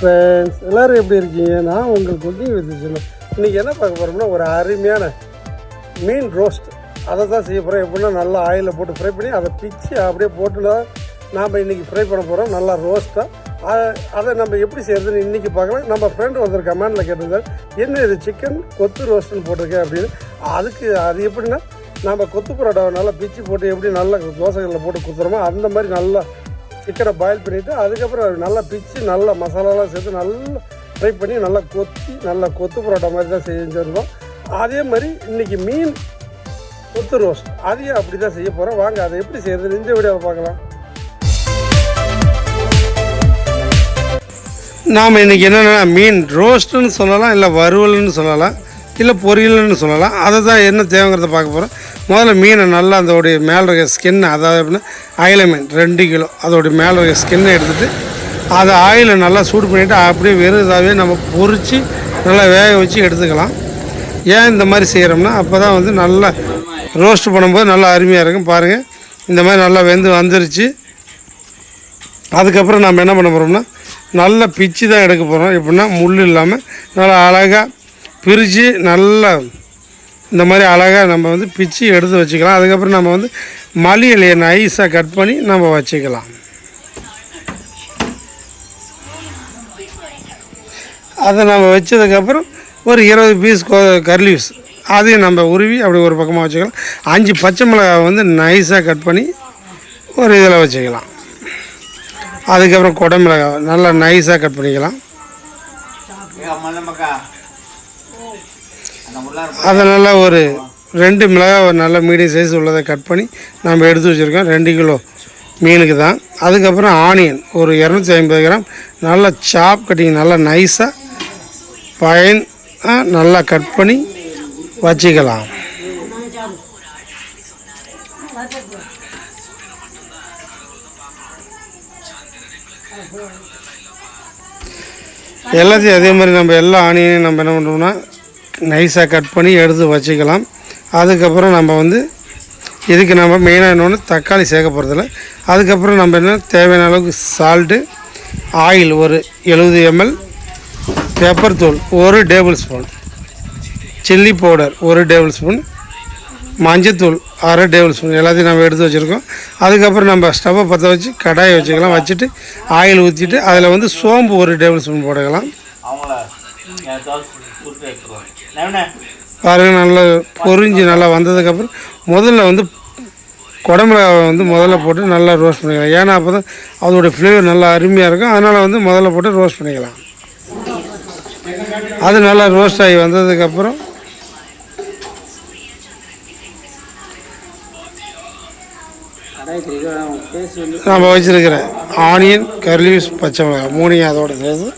Friends எல்லோரும் எப்படி இருக்கீங்க? நான் உங்கள் குக்கிங் வித் சொன்னேன் இன்றைக்கி என்ன பார்க்க போகிறோம்னா ஒரு அருமையான மீன் ரோஸ்ட் அதை தான் செய்ய போகிறோம் எப்படின்னா நல்லா ஆயிலில் போட்டு ஃப்ரை பண்ணி அதை பிச்சு அப்படியே போட்டு நாம் இன்றைக்கி ஃப்ரை பண்ண போகிறோம் நல்லா ரோஸ்ட்டாக அதை நம்ம எப்படி செய்கிறதுன்னு இன்றைக்கி பார்க்கலாம். நம்ம ஃப்ரெண்டு ஒருத்தர் கமெண்டில் கேட்டிருந்தார் என்ன இது சிக்கன் கொத்து ரோஸ்ட்டுன்னு போட்டிருக்கேன் அப்படின்னு. அதுக்கு அது எப்படின்னா நம்ம கொத்து பரோட்டாவை நல்லா பிச்சு போட்டு எப்படி நல்லா தோசைகளில் போட்டு குத்துறோமோ அந்த மாதிரி நல்லா சிக்கனை பாயில் பண்ணிவிட்டு அதுக்கப்புறம் அது நல்லா பிச்சு நல்லா மசாலாலாம் சேர்த்து நல்லா ஃப்ரை பண்ணி நல்லா கொத்தி நல்லா கொத்து பரோட்டா மாதிரி தான் செஞ்சுருந்தோம். அதே மாதிரி இன்றைக்கி மீன் கொத்து ரோஸ்ட் அதையும் அப்படி தான் செய்ய போகிறோம் வாங்க அதை எப்படி செய்யறது? இந்த வீடியோவை பார்க்கலாம். நாம் இன்றைக்கி என்னென்னா மீன் ரோஸ்ட்டுன்னு சொல்லலாம் இல்லை வறுவல்னு சொல்லலாம் இல்லை பொரியல்னு சொல்லலாம். அதை தான் என்ன தேவைங்கிறத பார்க்க போகிறோம் முதல்ல மீனை நல்லா அதோடைய மேலே இருக்க ஸ்கின் அதாவது எப்படின்னா அயில மீன் ரெண்டு கிலோ. அதோடைய மேலே இருக்க ஸ்கின்னை எடுத்துகிட்டு அதை ஆயிலை நல்லா சூடு பண்ணிவிட்டு அப்படியே வெறும் இதாகவே நம்ம பொரித்து நல்லா வேக வச்சு எடுத்துக்கலாம். ஏன் இந்த மாதிரி செய்கிறோம்னா அப்போ தான் வந்து நல்லா ரோஸ்ட் பண்ணும்போது நல்லா அருமையாக இருக்கும். பாருங்கள் இந்த மாதிரி நல்லா வெந்து வந்துருச்சு. அதுக்கப்புறம் நம்ம என்ன பண்ண போகிறோம்னா நல்லா பிச்சு தான் எடுக்க போகிறோம் எப்படின்னா முள் இல்லாமல் நல்லா அழகாக பிரித்து நல்லா இந்த மாதிரி அழகாக நம்ம வந்து பிச்சு எடுத்து வச்சுக்கலாம். அதுக்கப்புறம் நம்ம வந்து மல்லி இலையை நைஸாக கட் பண்ணி நம்ம வச்சுக்கலாம். அதை நம்ம வச்சதுக்கப்புறம் ஒரு இருபது பீஸ் கர்லீவ்ஸ் அதையும் நம்ம உருவி அப்படி ஒரு பக்கமாக வச்சுக்கலாம். அஞ்சு பச்சை மிளகாய் வந்து நைஸாக கட் பண்ணி ஒரு இதில் வச்சுக்கலாம். அதுக்கப்புறம் கொடை நல்லா நைஸாக கட் பண்ணிக்கலாம். அதை நல்லா ஒரு ரெண்டு மிளகாய் ஒரு நல்ல மீடியம் சைஸ் உள்ளதை கட் பண்ணி நம்ம எடுத்து வச்சுருக்கோம். ரெண்டு கிலோ மீனுக்கு தான். அதுக்கப்புறம் ஆனியன் ஒரு இரநூத்தி ஐம்பது கிராம். நல்லா சாப் கட்டிங் நல்லா நைஸாக பயன் நல்லா கட் பண்ணி வச்சுக்கலாம். எல்லாத்தையும் அதே மாதிரி நம்ம எல்லா ஆனியனையும் நம்ம என்ன பண்ணுறோம்னா நைஸாக கட் பண்ணி எடுத்து வச்சுக்கலாம். அதுக்கப்புறம் நம்ம வந்து இதுக்கு நம்ம மெயினாக இன்னொன்று தக்காளி சேர்க்க போகிறதில்ல அதுக்கப்புறம் நம்ம என்ன தேவையான அளவுக்கு சால்ட்டு ஆயில் ஒரு எழுபது எம்எல் பெப்பர் தூள் ஒரு டேபிள் ஸ்பூன் சில்லி பவுடர் ஒரு டேபிள் ஸ்பூன் மஞ்சத்தூள் அரை டேபிள் ஸ்பூன் எல்லாத்தையும் நம்ம எடுத்து வச்சுருக்கோம். அதுக்கப்புறம் நம்ம ஸ்டவ்வை பற்ற வச்சு கடாயை வச்சுக்கலாம். வச்சுட்டு ஆயில் ஊற்றிட்டு அதில் வந்து சோம்பு ஒரு டேபிள் ஸ்பூன் போட்டுக்கலாம் பாருங்கள் நல்லா பொறிஞ்சு நல்லா வந்ததுக்கப்புறம் முதல்ல வந்து குடமிளகாவை வந்து முதல்ல போட்டு நல்லா ரோஸ்ட் பண்ணிக்கலாம். ஏன்னா அப்போ தான் அதோடய ஃப்ளேவர் நல்லா அருமையாக இருக்கும். அதனால் வந்து முதல்ல போட்டு ரோஸ்ட் பண்ணிக்கலாம். அது நல்லா ரோஸ்ட் ஆகி வந்ததுக்கப்புறம் நம்ம வச்சுருக்கிற ஆனியன் கர்லீவ்ஸ் பச்சை மிளகாய் மூணையும் அதோட சேர்த்து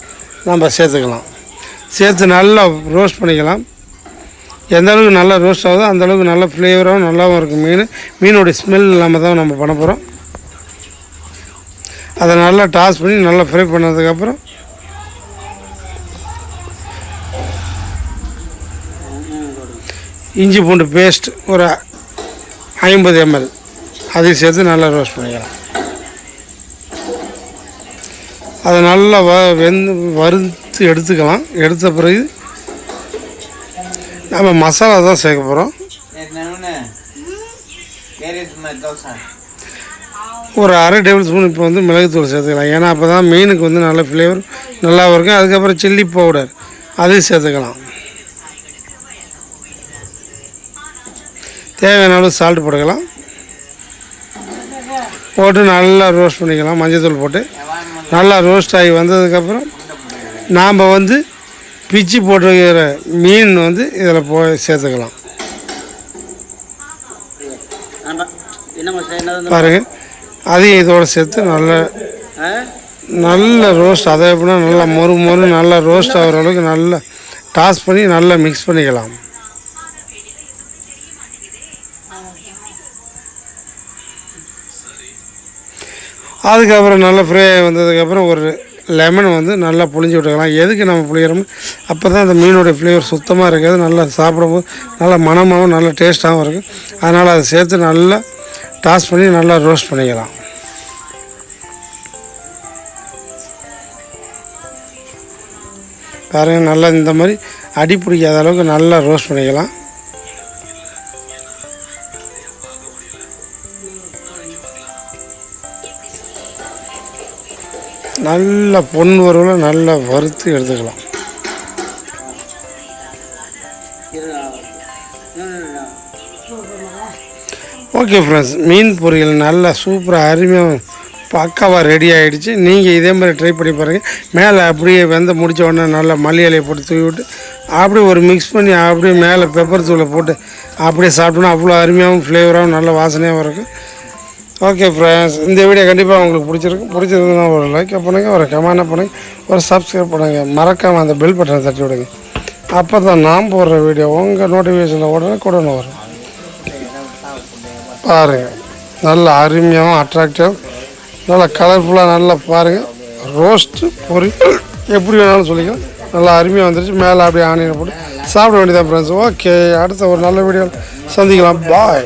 நம்ம சேர்த்துக்கலாம். சேர்த்து நல்லா ரோஸ்ட் பண்ணிக்கலாம். எந்த அளவுக்கு நல்லா ரோஸ்ட் ஆகுதோ அந்த அளவுக்கு நல்ல ஃப்ளேவராகவும் நல்லாவும் இருக்கும் மீன். மீனோடைய ஸ்மெல் இல்லாமல் தான் நம்ம பண்ண போகிறோம் அதை நல்லா டாஸ் பண்ணி நல்லா ஃப்ரை பண்ணதுக்கப்புறம் இஞ்சி பூண்டு பேஸ்ட் ஒரு ஐம்பது எம்எல் அதையும் சேர்த்து நல்லா ரோஸ்ட் பண்ணிக்கலாம். அதை நல்லா வ வெந்து வறுத்து எடுத்துக்கலாம். எடுத்த பிறகு நம்ம மசாலா தான் சேர்க்க போகிறோம் ஒரு அரை டேபிள் ஸ்பூன் இப்போ வந்து மிளகுத்தூள் சேர்த்துக்கலாம். ஏன்னா அப்போ தான் மீனுக்கு வந்து நல்ல ஃப்ளேவர் நல்லா இருக்கும். அதுக்கப்புறம் சில்லி பவுடர் அதையும் சேர்த்துக்கலாம். தேவையான அளவு சால்ட் போட்டுக்கலாம். போட்டு நல்லா ரோஸ்ட் பண்ணிக்கலாம். மஞ்சள் போட்டு. நல்லா ரோஸ்ட் ஆகி வந்ததுக்கப்புறம் நாம் வந்து பிச்சு போட்டுருக்கிற மீன் வந்து இதில் போ சேர்த்துக்கலாம். பாருங்கள் அதையும் இதோட சேர்த்து நல்ல நல்ல ரோஸ்ட் அதை எப்படின்னா நல்லா மொறு மொறு நல்லா ரோஸ்ட் ஆகிற அளவுக்கு நல்லா டாஸ் பண்ணி நல்லா மிக்ஸ் பண்ணிக்கலாம். அதுக்கப்புறம் நல்லா ஃப்ரை வந்ததுக்கப்புறம் ஒரு லெமன் வந்து நல்லா புளிஞ்சு விட்டுக்கலாம். எதுக்கு நம்ம புளிகிறோமோ அப்போ தான் அந்த மீனோடைய ஃப்ளேவர் சுத்தமாக இருக்காது. நல்லா சாப்பிடும்போது நல்லா மணமாகவும் நல்லா டேஸ்ட்டாகவும் இருக்கும். அதனால் அதை சேர்த்து நல்லா டாஸ் பண்ணி நல்லா ரோஸ்ட் பண்ணிக்கலாம். பாருங்கள் நல்லா இந்த மாதிரி அடி பிடிக்காத அளவுக்கு நல்லா ரோஸ்ட் பண்ணிக்கலாம். நல்ல பொன் வறுவல நல்லா வறுத்து எடுத்துக்கலாம். ஓகே ஃப்ரெண்ட்ஸ் மீன் பொரியல் நல்லா சூப்பராக அருமையாக பக்காவாக ரெடி ஆகிடுச்சு நீங்கள் இதே மாதிரி ட்ரை பண்ணி பாருங்கள் மேலே அப்படியே வெந்த முடித்த உடனே நல்லா மல்லி இலையை போட்டு தூவி விட்டு அப்படியே ஒரு மிக்ஸ் பண்ணி அப்படியே மேலே பெப்பர் தூளை போட்டு அப்படியே சாப்பிட்டோன்னா அவ்வளோ அருமையாகவும் ஃப்ளேவராகவும் நல்ல வாசனையாகவும் இருக்கும் ஓகே ஃப்ரெண்ட்ஸ் இந்த வீடியோ கண்டிப்பாக உங்களுக்கு பிடிச்சிருக்கும். பிடிச்சிருந்ததுன்னா ஒரு லைக் பண்ணுங்க ஒரு கமெண்ட் பண்ணுங்க ஒரு சப்ஸ்கிரைப் பண்ணுங்க. மறக்காமல் அந்த பெல் பட்டனை தட்டி விடுங்க. அப்போ தான் நான் போடுற வீடியோ உங்கள் நோட்டிஃபிகேஷனில் உடனே கூட வரும். பாருங்கள் நல்ல அருமையாகவும் அட்ராக்டிவ் நல்லா கலர்ஃபுல்லாக நல்லா பாருங்கள் ரோஸ்ட்டு பொரியல் எப்படி வேணாலும் சொல்லிக்கலாம். நல்லா அருமையாக வந்துருச்சு. மேலே அப்படியே ஆனியனை போட்டு சாப்பிட வேண்டியதான் ஃப்ரெண்ட்ஸ் ஓகே அடுத்த ஒரு நல்ல வீடியோ சந்திக்கலாம். பாய்